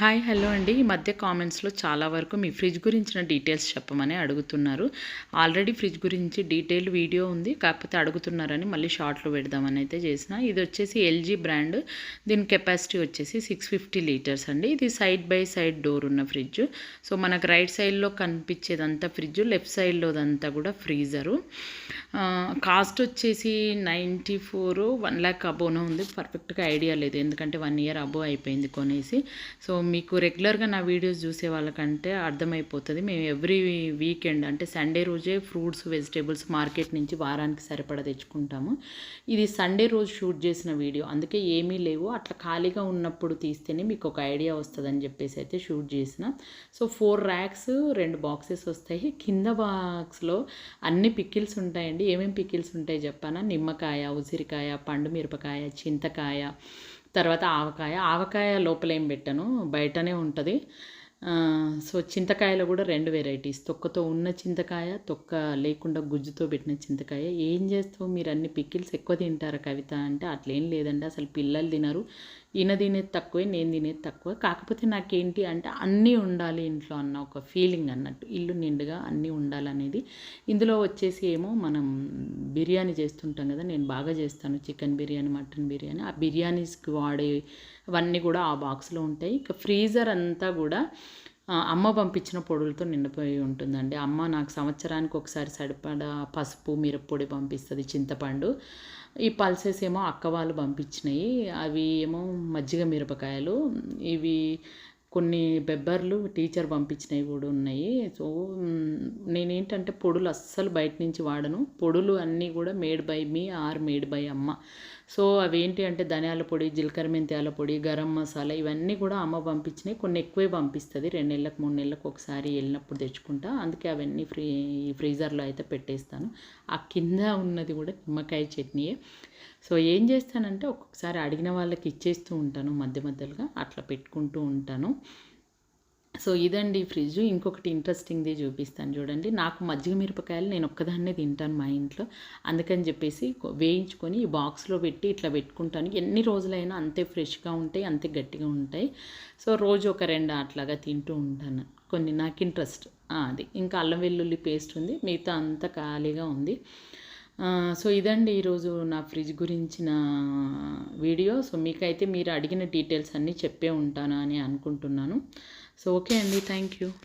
Hi hello అండి. ఈ మధ్య కామెంట్స్లో చాలా వరకు మీ ఫ్రిడ్జ్ గురించిన డీటెయిల్స్ చెప్పమని అడుగుతున్నారు. ఆల్రెడీ ఫ్రిడ్జ్ గురించి డీటెయిల్ వీడియో ఉంది. కాకపోతే అడుగుతున్నారని మళ్ళీ షార్ట్లో పెడదామని అయితే చేసిన. ఇది వచ్చేసి ఎల్జీ బ్రాండ్. దీని కెపాసిటీ వచ్చేసి సిక్స్ ఫిఫ్టీ లీటర్స్ అండి. ఇది సైడ్ బై సైడ్ డోర్ ఉన్న ఫ్రిడ్జ్. సో మనకు రైట్ సైడ్లో కనిపించేదంతా ఫ్రిడ్జ్ లెఫ్ట్ సైడ్లోదంతా కూడా ఫ్రీజరు. కాస్ట్ వచ్చేసి నైంటీ ఫోర్ వన్ ల్యాక్ అబోనే ఉంది. పర్ఫెక్ట్గా ఐడియా లేదు. ఎందుకంటే వన్ ఇయర్ అబో అయిపోయింది కొనేసి. సో మీకు రెగ్యులర్గా నా వీడియోస్ చూసే వాళ్ళకంటే అర్థమైపోతుంది. మేము ఎవ్రీ వీకెండ్ అంటే సండే రోజే ఫ్రూట్స్ వెజిటేబుల్స్ మార్కెట్ నుంచి వారానికి సరిపడా తెచ్చుకుంటాము. ఇది సండే రోజు షూట్ చేసిన వీడియో. అందుకే ఏమీ లేవు. అట్లా ఖాళీగా ఉన్నప్పుడు తీస్తేనే మీకు ఒక ఐడియా వస్తుందని చెప్పేసి అయితే షూట్ చేసిన. సో ఫోర్ ర్యాక్స్ రెండు బాక్సెస్ వస్తాయి. కింద బాక్స్లో అన్ని పికిల్స్ ఉంటాయండి. ఏమేమి పికిల్స్ ఉంటాయి చెప్పానా? నిమ్మకాయ ఉసిరికాయ పండు మిరపకాయ చింతకాయ తర్వాత ఆవకాయ. ఆవకాయ లోపల ఏం పెట్టాను? బయటనే ఉంటుంది. సో చింతకాయలో కూడా రెండు వెరైటీస్ తొక్కతో ఉన్న చింతకాయ తొక్క లేకుండా గుజ్జుతో పెట్టిన చింతకాయ. ఏం చేస్తావు? మీరు అన్ని పికిల్స్ ఎక్కువ తింటారా కవిత? అంటే అట్లేం లేదండి. అసలు పిల్లలు తినరు. ఈయన తినేది తక్కువే నేను తినేది తక్కువ. కాకపోతే నాకేంటి అంటే అన్నీ ఉండాలి ఇంట్లో అన్న ఒక ఫీలింగ్ అన్నట్టు. ఇల్లు నిండుగా అన్నీ ఉండాలనేది. ఇందులో వచ్చేసి ఏమో మనం బిర్యానీ చేస్తుంటాం కదా నేను బాగా చేస్తాను. Chicken biryani mutton biryani. ఆ బిర్యానీస్కి వాడే అవన్నీ కూడా ఆ బాక్స్లో ఉంటాయి. ఇక ఫ్రీజర్ అంతా కూడా అమ్మ పంపించిన పొడులతో నిండిపోయి ఉంటుందండి. అమ్మ నాకు సంవత్సరానికి ఒకసారి సరిపడా పసుపు మిరప్పొడి పంపిస్తుంది చింతపండు. ఈ పల్సెస్ ఏమో అక్క వాళ్ళు పంపించినాయి. అవి ఏమో మజ్జిగ మిరపకాయలు. ఇవి కొన్ని బెబ్బర్లు టీచర్ పంపించినవి కూడా ఉన్నాయి. సో నేనేంటంటే పొడులు అస్సలు బయట నుంచి వాడను. పొడులు అన్నీ కూడా made by me or made by అమ్మ. సో అవేంటి అంటే ధనియాల పొడి జీలకర్ర మెంత్యాల పొడి గరం మసాలా ఇవన్నీ కూడా అమ్మ పంపించినాయి. కొన్ని ఎక్కువే పంపిస్తుంది. రెండు నెలలకు మూడు నెలలకు ఒకసారి వెళ్ళినప్పుడు తెచ్చుకుంటా. అందుకే అవన్నీ ఫ్రీ ఫ్రీజర్లో అయితే పెట్టేస్తాను. ఆ కింద ఉన్నది కూడా నిమ్మకాయ చట్నీయే. సో ఏం చేస్తానంటే ఒక్కొక్కసారి అడిగిన వాళ్ళకి ఇచ్చేస్తూ ఉంటాను మధ్య మధ్యలోగా అట్లా పెట్టుకుంటూ ఉంటాను. సో ఇదండి ఫ్రిడ్జ్. ఇంకొకటి ఇంట్రెస్టింగ్ది చూపిస్తాను చూడండి. నాకు మజ్జిగ మిరపకాయలు నేను ఒక్కదాన్నే తింటాను మా ఇంట్లో. అందుకని చెప్పేసి వేయించుకొని ఈ బాక్స్లో పెట్టి ఇట్లా పెట్టుకుంటాను. ఎన్ని రోజులైనా అంతే ఫ్రెష్గా ఉంటాయి అంతే గట్టిగా ఉంటాయి. సో రోజు ఒక రెండు అట్లాగా తింటూ ఉంటాను. కొన్ని నాకు ఇంట్రెస్ట్. అది. ఇంకా అల్లం వెల్లుల్లి పేస్ట్ ఉంది. మిగతా అంతా ఖాళీగా ఉంది. సో ఇదండి ఈరోజు నా ఫ్రిడ్జ్ గురించిన వీడియో. సో మీకైతే మీరు అడిగిన డీటెయిల్స్ అన్నీ చెప్పే ఉంటాను అని అనుకుంటున్నాను. సో ఓకే అండి థ్యాంక్ యూ.